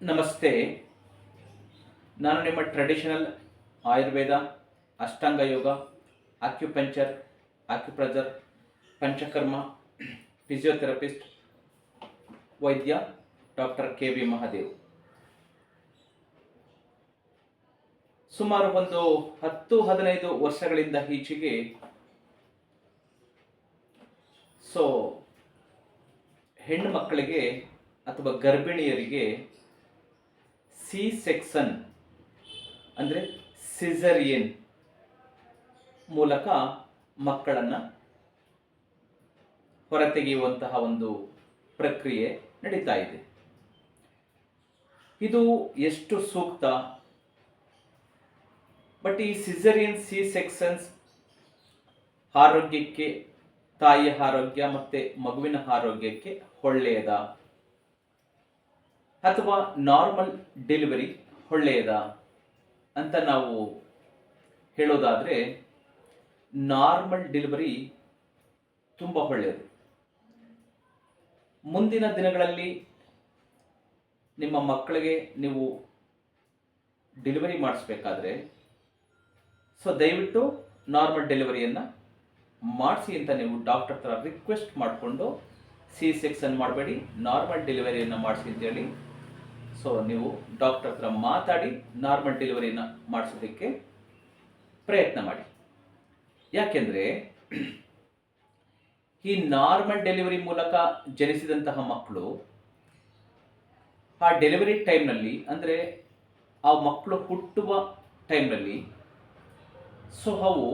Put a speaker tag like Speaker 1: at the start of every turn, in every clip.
Speaker 1: ನಮಸ್ತೆ. ನಾನು ನಿಮ್ಮ traditional Ayurveda, Ashtanga yoga acupuncture acupressure Panchakarma physiotherapist ವೈದ್ಯ ಡಾಕ್ಟರ್ ಕೆ ವಿ ಮಹಾದೇವ್. ಸುಮಾರು ಒಂದು ಹತ್ತು, ಹದಿನೈದು ವರ್ಷಗಳಿಂದ ಈಚೆಗೆ ಸೊ ಹೆಣ್ಣು ಮಕ್ಕಳಿಗೆ ಅಥವಾ ಗರ್ಭಿಣಿಯರಿಗೆ ಸಿ ಸೆಕ್ಷನ್ ಅಂದರೆ ಸಿಸರಿಯನ್ ಮೂಲಕ ಮಕ್ಕಳನ್ನು ಹೊರತೆಗೆಯುವಂತಹ ಒಂದು ಪ್ರಕ್ರಿಯೆ ನಡೀತಾ ಇದೆ. ಇದು ಎಷ್ಟು ಸೂಕ್ತ? ಬಟ್ ಈ ಸಿಸರಿಯನ್ ಸಿ ಸೆಕ್ಷನ್ಸ್ ಆರೋಗ್ಯಕ್ಕೆ, ತಾಯಿಯ ಆರೋಗ್ಯ ಮತ್ತು ಮಗುವಿನ ಆರೋಗ್ಯಕ್ಕೆ ಒಳ್ಳೆಯದ? ಅಥವಾ ನಾರ್ಮಲ್ ಡೆಲಿವರಿ ಒಳ್ಳೆಯದ ಅಂತ ನಾವು ಹೇಳೋದಾದರೆ ನಾರ್ಮಲ್ ಡೆಲಿವರಿ ತುಂಬ ಒಳ್ಳೆಯದು. ಮುಂದಿನ ದಿನಗಳಲ್ಲಿ ನಿಮ್ಮ ಮಕ್ಕಳಿಗೆ ನೀವು ಡೆಲಿವರಿ ಮಾಡಿಸ್ಬೇಕಾದ್ರೆ, ಸೊ ದಯವಿಟ್ಟು ನಾರ್ಮಲ್ ಡೆಲಿವರಿಯನ್ನು ಮಾಡಿಸಿ ಅಂತ ನೀವು ಡಾಕ್ಟರ್ ಹತ್ರ ರಿಕ್ವೆಸ್ಟ್ ಮಾಡಿಕೊಂಡು ಸಿ ಸೆಕ್ಷನ್ ಮಾಡಬೇಡಿ. ನಾರ್ಮಲ್ ಡೆಲಿವರಿಯನ್ನು ಮಾಡಿಸಿ ಅಂತೇಳಿ ಸೊ ನೀವು ಡಾಕ್ಟರ್ ಹತ್ರ ಮಾತಾಡಿ ನಾರ್ಮಲ್ ಡೆಲಿವರಿನ ಮಾಡಿಸೋದಕ್ಕೆ ಪ್ರಯತ್ನ ಮಾಡಿ. ಯಾಕೆಂದರೆ, ಈ ನಾರ್ಮಲ್ ಡೆಲಿವರಿ ಮೂಲಕ ಜನಿಸಿದಂತಹ ಮಕ್ಕಳು ಆ ಡೆಲಿವರಿ ಟೈಮ್ನಲ್ಲಿ ಅಂದರೆ ಆ ಮಕ್ಕಳು ಹುಟ್ಟುವ ಟೈಮ್ನಲ್ಲಿ ಸೊ ಅವು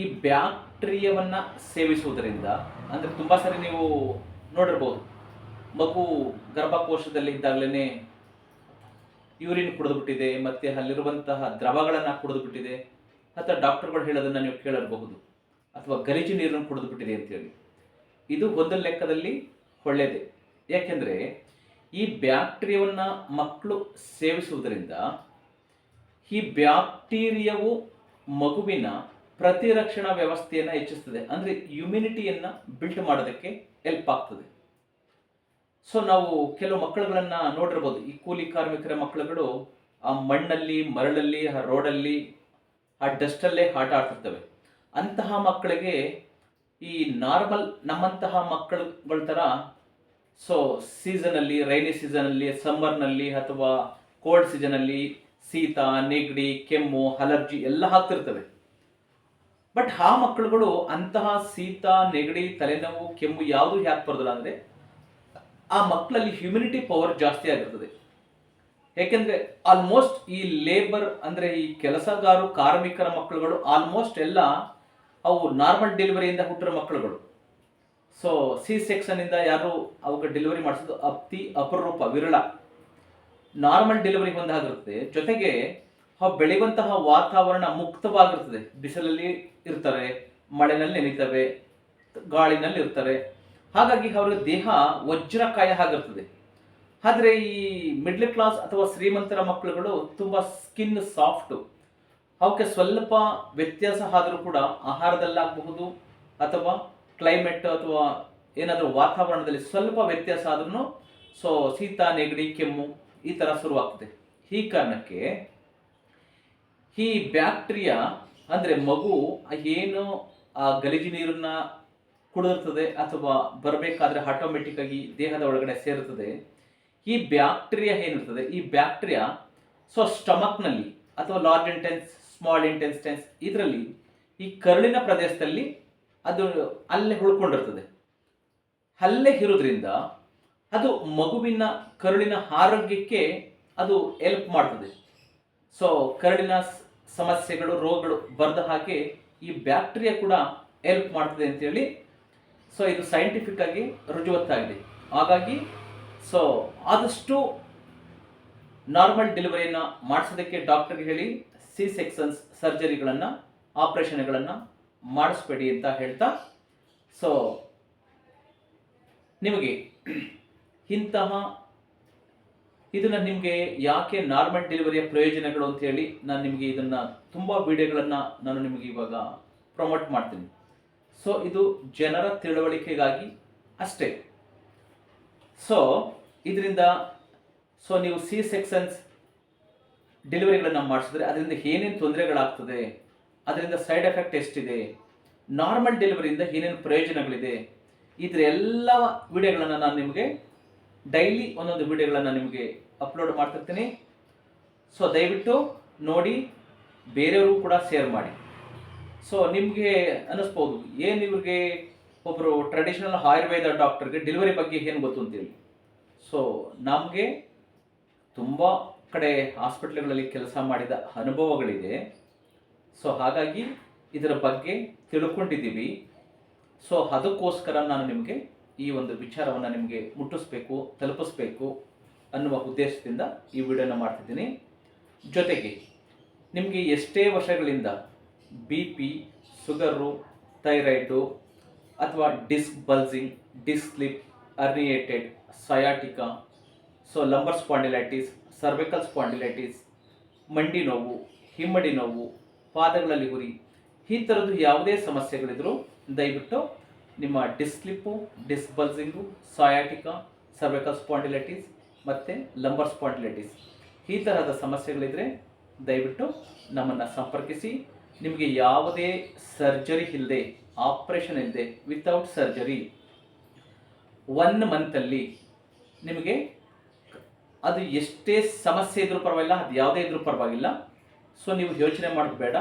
Speaker 1: ಈ ಬ್ಯಾಕ್ಟೀರಿಯಾವನ್ನು ಸೇವಿಸುವುದರಿಂದ, ಅಂದರೆ ತುಂಬ ಸರಿ ನೀವು ನೋಡಿರ್ಬೋದು ಮಗು ಗರ್ಭಕೋಶದಲ್ಲಿ ಇದ್ದಾಗಲೇ ಯೂರಿನ್ ಕುಡಿದುಬಿಟ್ಟಿದೆ, ಮತ್ತು ಅಲ್ಲಿರುವಂತಹ ದ್ರವಗಳನ್ನು ಕುಡಿದುಬಿಟ್ಟಿದೆ. ಅಥವಾ ಡಾಕ್ಟರ್ಗಳು ಹೇಳೋದನ್ನು ನೀವು ಕೇಳಿರಬಹುದು ಅಥವಾ ಗಲೀಜು ನೀರನ್ನು ಕುಡಿದುಬಿಟ್ಟಿದೆ ಅಂತೇಳಿ. ಇದು ಒಂದು ಲೆಕ್ಕದಲ್ಲಿ ಒಳ್ಳೆಯದೇ ಯಾಕೆಂದರೆ ಈ ಬ್ಯಾಕ್ಟೀರಿಯವನ್ನು ಮಕ್ಕಳು ಸೇವಿಸುವುದರಿಂದ ಈ ಬ್ಯಾಕ್ಟೀರಿಯಾವು ಮಗುವಿನ ಪ್ರತಿರಕ್ಷಣಾ ವ್ಯವಸ್ಥೆಯನ್ನು ಹೆಚ್ಚಿಸ್ತದೆ. ಅಂದರೆ ಇಮ್ಯುನಿಟಿಯನ್ನು ಬಿಲ್ಟ್ ಮಾಡೋದಕ್ಕೆ ಹೆಲ್ಪ್ ಆಗ್ತದೆ. ಸೊ ನಾವು ಕೆಲವು ಮಕ್ಕಳುಗಳನ್ನು ನೋಡಿರ್ಬೋದು. ಈ ಕೂಲಿ ಕಾರ್ಮಿಕರ ಮಕ್ಕಳುಗಳು ಆ ಮಣ್ಣಲ್ಲಿ, ಮರಳಲ್ಲಿ, ಆ ರೋಡಲ್ಲಿ, ಆ ಡಸ್ಟಲ್ಲೇ ಆಟ ಆಡ್ತಿರ್ತವೆ. ಅಂತಹ ಮಕ್ಕಳಿಗೆ ಈ ನಾರ್ಮಲ್ ನಮ್ಮಂತಹ ಮಕ್ಕಳುಗಳ ಥರ ಸೊ ಸೀಸನಲ್ಲಿ ರೈನಿ ಸೀಸನಲ್ಲಿ, ಸಮ್ಮರ್ನಲ್ಲಿ ಅಥವಾ ಕೋಲ್ಡ್ ಸೀಸನಲ್ಲಿ ಶೀತ, ನೆಗಡಿ, ಕೆಮ್ಮು, ಅಲರ್ಜಿ ಎಲ್ಲ ಹಾಕ್ತಿರ್ತವೆ ಬಟ್ ಆ ಮಕ್ಕಳುಗಳು ಅಂತಹ ಶೀತ, ನೆಗಡಿ, ತಲೆನೋವು, ಕೆಮ್ಮು ಯಾವುದು ಯಾಕೆ ಬರೋದಿಲ್ಲ ಅಂದರೆ ಆ ಮಕ್ಕಳಲ್ಲಿ ಹ್ಯುಮಿನಿಟಿ ಪವರ್ ಜಾಸ್ತಿ ಆಗಿರ್ತದೆ. ಏಕೆಂದರೆ ಆಲ್ಮೋಸ್ಟ್ ಈ ಲೇಬರ್ ಅಂದರೆ ಈ ಕೆಲಸಗಾರು, ಕಾರ್ಮಿಕರ ಮಕ್ಕಳುಗಳು ಆಲ್ಮೋಸ್ಟ್ ಎಲ್ಲ ಅವು ನಾರ್ಮಲ್ ಡೆಲಿವರಿಯಿಂದ ಹುಟ್ಟಿರೋ ಮಕ್ಕಳುಗಳು. ಸೊ ಸಿ ಸೆಕ್ಷನಿಂದ ಯಾರು ಅವಕ್ಕೆ ಡೆಲಿವರಿ ಮಾಡಿಸೋದು ಅತಿ ಅಪರೂಪ, ವಿರಳ. ನಾರ್ಮಲ್ ಡೆಲಿವರಿ ಒಂದಾಗಿರುತ್ತೆ ಜೊತೆಗೆ ಅವು ಬೆಳೆಯುವಂತಹ ವಾತಾವರಣ ಮುಕ್ತವಾಗಿರ್ತದೆ. ಬಿಸಿಲಲ್ಲಿ ಇರ್ತಾರೆ, ಮಳೆನಲ್ಲಿ ನೆನೀತವೆ, ಗಾಳಿನಲ್ಲಿ ಇರ್ತಾರೆ. ಹಾಗಾಗಿ ಅವರ ದೇಹ ವಜ್ರಕಾಯ ಆಗಿರ್ತದೆ. ಆದರೆ ಈ ಮಿಡ್ಲ್ ಕ್ಲಾಸ್ ಅಥವಾ ಶ್ರೀಮಂತರ ಮಕ್ಕಳುಗಳು ತುಂಬ ಸ್ಕಿನ್ ಸಾಫ್ಟು ಅವಕ್ಕೆ ಸ್ವಲ್ಪ ವ್ಯತ್ಯಾಸ ಆದರೂ ಕೂಡ ಆಹಾರದಲ್ಲಾಗಬಹುದು ಅಥವಾ ಕ್ಲೈಮೇಟ್ ಅಥವಾ ಏನಾದರೂ ವಾತಾವರಣದಲ್ಲಿ ಸ್ವಲ್ಪ ವ್ಯತ್ಯಾಸ ಆದ್ರೂ ಸೊ ಶೀತ, ನೆಗಡಿ, ಕೆಮ್ಮು ಈ ಥರ ಶುರುವಾಗ್ತದೆ. ಈ ಕಾರಣಕ್ಕೆ ಈ ಬ್ಯಾಕ್ಟೀರಿಯಾ ಅಂದರೆ ಮಗು ಏನು ಆ ಗಲೀಜು ನೀರನ್ನ ಕುಡಿದಿರ್ತದೆ ಅಥವಾ ಬರಬೇಕಾದ್ರೆ ಆಟೋಮೆಟಿಕ್ ಆಗಿ ದೇಹದ ಒಳಗಡೆ ಸೇರುತ್ತದೆ. ಈ ಬ್ಯಾಕ್ಟೀರಿಯಾ ಏನಿರ್ತದೆ? ಈ ಬ್ಯಾಕ್ಟೀರಿಯಾ ಸೊ ಸ್ಟಮಕ್ನಲ್ಲಿ ಅಥವಾ ಲಾರ್ಜ್ ಇಂಟೆನ್ಸ್ ಸ್ಮಾಲ್ ಇಂಟೆನ್ಸ್ಟೆನ್ಸ್ ಇದರಲ್ಲಿ ಈ ಕರುಳಿನ ಪ್ರದೇಶದಲ್ಲಿ ಅದು ಅಲ್ಲೇ ಉಳ್ಕೊಂಡಿರ್ತದೆ. ಅಲ್ಲೇ ಇರೋದ್ರಿಂದ ಅದು ಮಗುವಿನ ಕರುಳಿನ ಆರೋಗ್ಯಕ್ಕೆ ಅದು ಹೆಲ್ಪ್ ಮಾಡ್ತದೆ. ಸೊ ಕರುಳಿನ ಸಮಸ್ಯೆಗಳು, ರೋಗಗಳು ಬರದ ಹಾಗೆ ಈ ಬ್ಯಾಕ್ಟೀರಿಯಾ ಕೂಡ ಹೆಲ್ಪ್ ಮಾಡ್ತದೆ ಅಂತೇಳಿ ಸೊ ಇದು ಸೈಂಟಿಫಿಕ್ ಆಗಿ ರುಜುವತ್ತಾಗಿದೆ. ಹಾಗಾಗಿ ಸೊ ಆದಷ್ಟು ನಾರ್ಮಲ್ ಡೆಲಿವರಿಯನ್ನು ಮಾಡಿಸೋದಕ್ಕೆ ಡಾಕ್ಟರ್ಗೆ ಹೇಳಿ ಸಿ ಸೆಕ್ಷನ್ಸ್ ಸರ್ಜರಿಗಳನ್ನು ಆಪ್ರೇಷನ್ಗಳನ್ನು ಮಾಡಿಸ್ಬೇಡಿ ಅಂತ ಹೇಳ್ತಾ ಸೊ ನಿಮಗೆ ಇಂತಹ, ಇದನ್ನು ನಿಮಗೆ ಯಾಕೆ ನಾರ್ಮಲ್ ಡೆಲಿವರಿಯ ಪ್ರಯೋಜನಗಳು ಅಂತ ಹೇಳಿ ನಾನು ನಿಮಗೆ ಇದನ್ನು ತುಂಬ ವಿಡಿಯೋಗಳನ್ನು ನಾನು ನಿಮಗೆ ಇವಾಗ ಪ್ರಮೋಟ್ ಮಾಡ್ತೀನಿ. ಸೊ ಇದು ಜನರ ತಿಳುವಳಿಕೆಗಾಗಿ ಅಷ್ಟೇ. ಸೊ ಇದರಿಂದ ಸೊ ನೀವು ಸಿ ಸೆಕ್ಷನ್ಸ್ ಡೆಲಿವರಿಗಳನ್ನು ಮಾಡಿಸಿದ್ರೆ ಅದರಿಂದ ಏನೇನು ತೊಂದರೆಗಳಾಗ್ತದೆ, ಅದರಿಂದ ಸೈಡ್ ಎಫೆಕ್ಟ್ ಎಷ್ಟಿದೆ ನಾರ್ಮಲ್ ಡೆಲಿವರಿಯಿಂದ ಏನೇನು ಪ್ರಯೋಜನಗಳಿದೆ, ಇದರ ಎಲ್ಲ ವಿಡಿಯೋಗಳನ್ನು ನಾನು ನಿಮಗೆ ಡೈಲಿ ಒಂದೊಂದು ವಿಡಿಯೋಗಳನ್ನು ನಿಮಗೆ ಅಪ್ಲೋಡ್ ಮಾಡ್ತಿರ್ತೀನಿ. ಸೊ ದಯವಿಟ್ಟು ನೋಡಿ ಬೇರೆಯವರು ಕೂಡ ಶೇರ್ ಮಾಡಿ. ಸೊ ನಿಮಗೆ ಅನ್ನಿಸ್ಬೋದು, ಏನು ಇವ್ರಿಗೆ ಒಬ್ಬರು ಟ್ರೆಡಿಷನಲ್ ಆಯುರ್ವೇದ ಡಾಕ್ಟರ್ಗೆ ಡೆಲಿವರಿ ಬಗ್ಗೆ ಏನು ಗೊತ್ತು ಅಂತೇಳಿ ಸೊ ನಮಗೆ ತುಂಬ ಕಡೆ ಹಾಸ್ಪಿಟ್ಲ್ಗಳಲ್ಲಿ ಕೆಲಸ ಮಾಡಿದ ಅನುಭವಗಳಿದೆ. ಸೊ ಹಾಗಾಗಿ ಇದರ ಬಗ್ಗೆ ತಿಳ್ಕೊಂಡಿದ್ದೀವಿ. ಸೊ ಅದಕ್ಕೋಸ್ಕರ ನಾನು ನಿಮಗೆ ಈ ಒಂದು ವಿಚಾರವನ್ನು ನಿಮಗೆ ಮುಟ್ಟಿಸ್ಬೇಕು, ತಲುಪಿಸ್ಬೇಕು ಅನ್ನುವ ಉದ್ದೇಶದಿಂದ ಈ ವಿಡಿಯೋನ ಮಾಡ್ತಿದ್ದೀನಿ. ಜೊತೆಗೆ, ನಿಮಗೆ ಎಷ್ಟೇ ವರ್ಷಗಳಿಂದ ಬಿ ಪಿ ಶುಗರು ಥೈರಾಯ್ಡು ಅಥವಾ disc bulging disc slip herniated sciatica so lumbar spondylitis cervical spondylitis ಮಂಡಿ ನೋವು, ಹಿಮ್ಮಡಿ ನೋವು, ಪಾದಗಳಲ್ಲಿ ಉರಿ, ಈ ಥರದ್ದು ಯಾವುದೇ ಸಮಸ್ಯೆಗಳಿದ್ರೂ ದಯವಿಟ್ಟು ನಿಮ್ಮ disc slip disc bulging sciatica cervical spondylitis ಮತ್ತು ಲಂಬರ್ ಸ್ಪಾಂಡಿಲೈಟಿಸ್ ಈ ತರಹದ ಸಮಸ್ಯೆಗಳಿದ್ದರೆ ದಯವಿಟ್ಟು ನಮ್ಮನ್ನು ಸಂಪರ್ಕಿಸಿ. ನಿಮಗೆ ಯಾವುದೇ ಸರ್ಜರಿ ಇಲ್ಲದೆ ಆಪ್ರೇಷನ್ ಇಲ್ಲದೆ ವಿತೌಟ್ ಸರ್ಜರಿ ಒನ್ ಮಂತಲ್ಲಿ ನಿಮಗೆ ಅದು ಎಷ್ಟೇ ಸಮಸ್ಯೆ ಇದ್ರೂ ಪರವಾಗಿಲ್ಲ, ಅದು ಯಾವುದೇ ಇದ್ರೂ ಪರವಾಗಿಲ್ಲ. ಸೊ ನೀವು ಯೋಚನೆ ಮಾಡೋದು ಬೇಡ.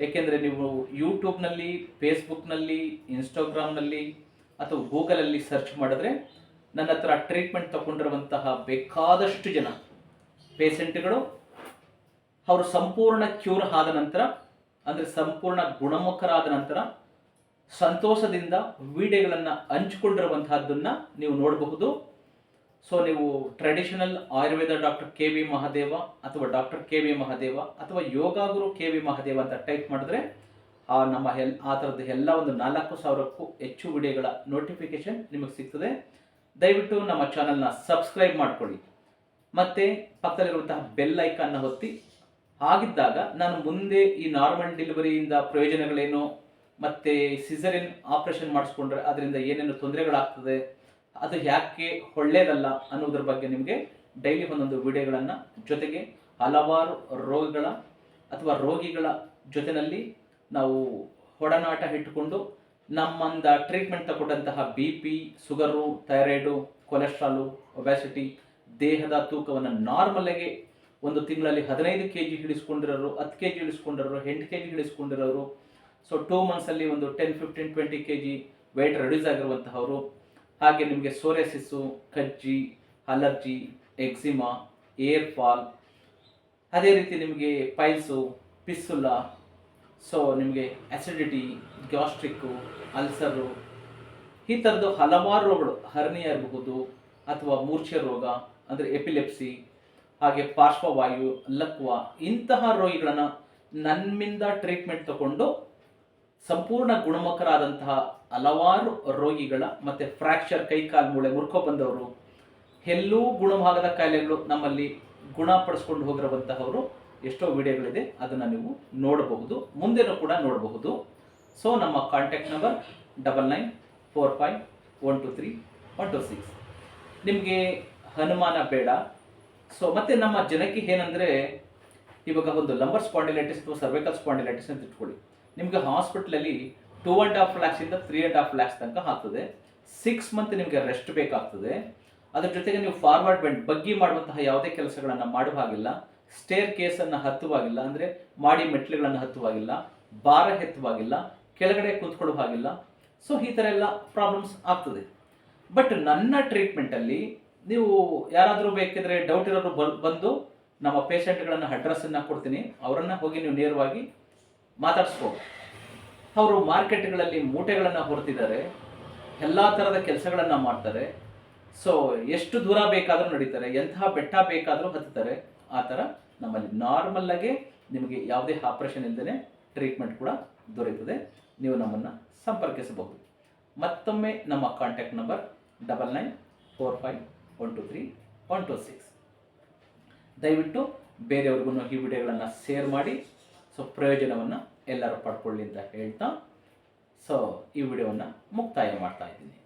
Speaker 1: ಏಕೆಂದರೆ ನೀವು ಯೂಟ್ಯೂಬ್ನಲ್ಲಿ ಫೇಸ್ಬುಕ್ನಲ್ಲಿ ಇನ್ಸ್ಟಾಗ್ರಾಮ್ನಲ್ಲಿ ಅಥವಾ ಗೂಗಲಲ್ಲಿ ಸರ್ಚ್ ಮಾಡಿದ್ರೆ ನನ್ನ ಹತ್ರ ಟ್ರೀಟ್ಮೆಂಟ್ ತಗೊಂಡಿರುವಂತಹ ಬೇಕಾದಷ್ಟು ಜನ ಪೇಷಂಟ್ಗಳು ಅವರು ಸಂಪೂರ್ಣ ಕ್ಯೂರ್ ಆದ ನಂತರ ಅಂದರೆ ಸಂಪೂರ್ಣ ಗುಣಮುಖರಾದ ನಂತರ ಸಂತೋಷದಿಂದ ವಿಡಿಯೋಗಳನ್ನು ಹಂಚಿಕೊಂಡಿರುವಂತಹದ್ದನ್ನು ನೀವು ನೋಡಬಹುದು. ಸೊ ನೀವು traditional Ayurveda doctor K V Mahadeva ಅಥವಾ ಡಾಕ್ಟರ್ ಕೆ ವಿ ಮಹಾದೇವ ಅಥವಾ ಯೋಗಾಗುರು ಕೆ ವಿ ಮಹಾದೇವ ಅಂತ ಟೈಪ್ ಮಾಡಿದ್ರೆ, ಆ ನಮ್ಮ ಹೆಲ್ ಆ ಥರದ ಎಲ್ಲ ಒಂದು ನಾಲ್ಕು ಸಾವಿರಕ್ಕೂ ಹೆಚ್ಚು ವಿಡಿಯೋಗಳ ನೋಟಿಫಿಕೇಶನ್ ನಿಮಗೆ ಸಿಗ್ತದೆ. ದಯವಿಟ್ಟು ನಮ್ಮ ಚಾನಲ್ನ ಸಬ್ಸ್ಕ್ರೈಬ್ ಮಾಡ್ಕೊಳ್ಳಿ. ಮತ್ತು ಪಕ್ಕದಲ್ಲಿರುವಂತಹ ಬೆಲ್ ಐಕಾನ್ನ ಒತ್ತಿ ಆಗಿದ್ದಾಗ ನಾನು ಮುಂದೆ ಈ ನಾರ್ಮಲ್ ಡೆಲಿವರಿಯಿಂದ ಪ್ರಯೋಜನಗಳೇನು, ಮತ್ತು ಸಿಸರಿನ್ ಆಪರೇಷನ್ ಮಾಡಿಸ್ಕೊಂಡ್ರೆ ಅದರಿಂದ ಏನೇನು ತೊಂದರೆಗಳಾಗ್ತದೆ, ಅದು ಯಾಕೆ ಒಳ್ಳೆಯದಲ್ಲ ಅನ್ನೋದ್ರ ಬಗ್ಗೆ ನಿಮಗೆ ಡೈಲಿ ಒಂದೊಂದು ವಿಡಿಯೋಗಳನ್ನು ಜೊತೆಗೆ ಹಲವಾರು ರೋಗಗಳ ಅಥವಾ ರೋಗಿಗಳ ಜೊತೆಯಲ್ಲಿ ನಾವು ಒಡನಾಟ ಇಟ್ಟುಕೊಂಡು ನಮ್ಮಂದ treatment ತಗೊಂಡಂತಹ B P, sugar, thyroid, cholesterol, obesity, ದೇಹದ ತೂಕವನ್ನು ನಾರ್ಮಲ್ಲಾಗಿ ಒಂದು ತಿಂಗಳಲ್ಲಿ ಹದಿನೈದು ಕೆ ಜಿ ಹಿಡಿಸ್ಕೊಂಡಿರೋರು, ಹತ್ತು ಕೆ ಜಿ ಇಳಿಸ್ಕೊಂಡಿರೋರು ಎಂಟು ಕೆ ಜಿ ಇಳಿಸ್ಕೊಂಡಿರೋರು ಸೊ ಟೂ ಮಂತ್ಸಲ್ಲಿ ಒಂದು ten fifteen twenty K G weight reduce ಆಗಿರುವಂತಹವರು. ಹಾಗೆ ನಿಮಗೆ ಸೋರೆಸಿಸ್ಸು ಕಜ್ಜಿ ಅಲರ್ಜಿ ಎಕ್ಸಿಮಾ ಏರ್ ಫಾಲ್ ಅದೇ ರೀತಿ ನಿಮಗೆ ಪೈಲ್ಸು ಪಿಸ್ಸುಲ್ಲ ಸೊ ನಿಮಗೆ ಆಸಿಡಿಟಿ ಗ್ಯಾಸ್ಟ್ರಿಕ್ಕು ಅಲ್ಸರು ಈ ಥರದ್ದು ಹಲವಾರು ರೋಗಗಳು ಹರ್ನಿಯ ಇರಬಹುದು ಅಥವಾ ಮೂರ್ಛೆ ರೋಗ, ಅಂದರೆ ಎಪಿಲೆಪ್ಸಿ ಹಾಗೆ ಪಾರ್ಶ್ವವಾಯು, ಲಕ್ವ ಇಂತಹ ರೋಗಿಗಳನ್ನು ನನ್ನಿಂದ ಟ್ರೀಟ್ಮೆಂಟ್ ತಗೊಂಡು ಸಂಪೂರ್ಣ ಗುಣಮುಖರಾದಂತಹ ಹಲವಾರು ರೋಗಿಗಳ ಮತ್ತು ಫ್ರ್ಯಾಕ್ಚರ್ ಕೈ ಕಾಲು ಮೂಳೆ ಮುರ್ಕೊ ಬಂದವರು, ಎಲ್ಲೂ ಗುಣಭಾಗದ ಕಾಯಿಲೆಗಳು ನಮ್ಮಲ್ಲಿ ಗುಣಪಡಿಸ್ಕೊಂಡು ಹೋಗಿರುವಂತಹವರು ಎಷ್ಟೋ ವಿಡಿಯೋಗಳಿದೆ, ಅದನ್ನು ನೀವು ನೋಡಬಹುದು, ಮುಂದೆನೂ ಕೂಡ ನೋಡಬಹುದು. ಸೊ ನಮ್ಮ contact number double nine four five one two three one two six ನಿಮಗೆ ಅನುಮಾನ ಬೇಡ ಸೊ ಮತ್ತೆ ನಮ್ಮ ಜನಕ್ಕೆ ಏನಂದರೆ, ಇವಾಗ ಒಂದು ಲಂಬರ್ ಸ್ಪಾಂಡಿಲೈಟಿಸ್ ಅಥವಾ ಸರ್ವೈಕಲ್ ಸ್ಪಾಂಡಿಲೈಟಿಸ್ ಅಂತ ಇಟ್ಕೊಳ್ಳಿ. ನಿಮಗೆ ಹಾಸ್ಪಿಟ್ಲಲ್ಲಿ ಟೂ ಆ್ಯಂಡ್ ಹಾಫ್ ಲ್ಯಾಕ್ಸಿಂದ ತ್ರೀ ಆ್ಯಂಡ್ ಹಾಫ್ ಲ್ಯಾಕ್ಸ್ ತನಕ ಆಗ್ತದೆ. ಸಿಕ್ಸ್ ಮಂತ್ ನಿಮಗೆ ರೆಸ್ಟ್ ಬೇಕಾಗ್ತದೆ. ಅದ್ರ ಜೊತೆಗೆ ನೀವು ಫಾರ್ವರ್ಡ್ ಬೆಂಡ್ ಬಗ್ಗಿ ಮಾಡುವಂತಹ ಯಾವುದೇ ಕೆಲಸಗಳನ್ನು ಮಾಡುವ ಹಾಗಿಲ್ಲ. ಸ್ಟೇರ್ ಕೇಸನ್ನು ಹತ್ತುವಾಗಿಲ್ಲ ಅಂದರೆ ಮಾಡಿ ಮೆಟ್ಲುಗಳನ್ನು ಹತ್ತುವಾಗಿಲ್ಲ ಭಾರ ಎತ್ತುವಾಗಿಲ್ಲ ಕೆಳಗಡೆ ಕೂತ್ಕೊಳ್ಳುವ ಹಾಗಿಲ್ಲ. ಸೊ ಈ ಥರ ಎಲ್ಲ ಪ್ರಾಬ್ಲಮ್ಸ್ ಆಗ್ತದೆ. ಬಟ್ ನನ್ನ ಟ್ರೀಟ್ಮೆಂಟಲ್ಲಿ ನೀವು ಯಾರಾದರೂ ಬೇಕಿದ್ರೆ ಡೌಟ್ ಇರೋರು ಬಂದು ನಮ್ಮ ಪೇಷಂಟ್ಗಳನ್ನು ಅಡ್ರೆಸ್ಸನ್ನು ಕೊಡ್ತೀನಿ. ಅವರನ್ನು ಹೋಗಿ ನೀವು ನೇರವಾಗಿ ಮಾತಾಡಿಸ್ಬೋದು. ಅವರು ಮಾರ್ಕೆಟ್ಗಳಲ್ಲಿ ಮೂಟೆಗಳನ್ನು ಹೊರತಿದ್ದಾರೆ. ಎಲ್ಲ ಥರದ ಕೆಲಸಗಳನ್ನು ಮಾಡ್ತಾರೆ. ಸೊ ಎಷ್ಟು ದೂರ ಬೇಕಾದರೂ ನಡೀತಾರೆ. ಎಂಥ ಬೆಟ್ಟ ಬೇಕಾದರೂ ಹತ್ತುತ್ತಾರೆ. ಆ ಥರ ನಮ್ಮಲ್ಲಿ ನಾರ್ಮಲ್ಲಾಗೆ ನಿಮಗೆ ಯಾವುದೇ ಆಪ್ರೇಷನ್ ಇಲ್ಲದೇ ಟ್ರೀಟ್ಮೆಂಟ್ ಕೂಡ ದೊರೆಯುತ್ತದೆ. ನೀವು ನಮ್ಮನ್ನು ಸಂಪರ್ಕಿಸಬಹುದು. ಮತ್ತೊಮ್ಮೆ ನಮ್ಮ contact number double nine four five one two three one two six ದಯವಿಟ್ಟು ಬೇರೆಯವ್ರಿಗೂ ಈ ವಿಡಿಯೋಗಳನ್ನು ಶೇರ್ ಮಾಡಿ. ಸೊ ಪ್ರಯೋಜನವನ್ನು ಎಲ್ಲರೂ ಪಡ್ಕೊಳ್ಳಿ ಅಂತ ಹೇಳ್ತಾ. ಸೊ ಈ ವಿಡಿಯೋವನ್ನು ಮುಕ್ತಾಯ ಮಾಡ್ತಾ ಇದ್ದೀನಿ.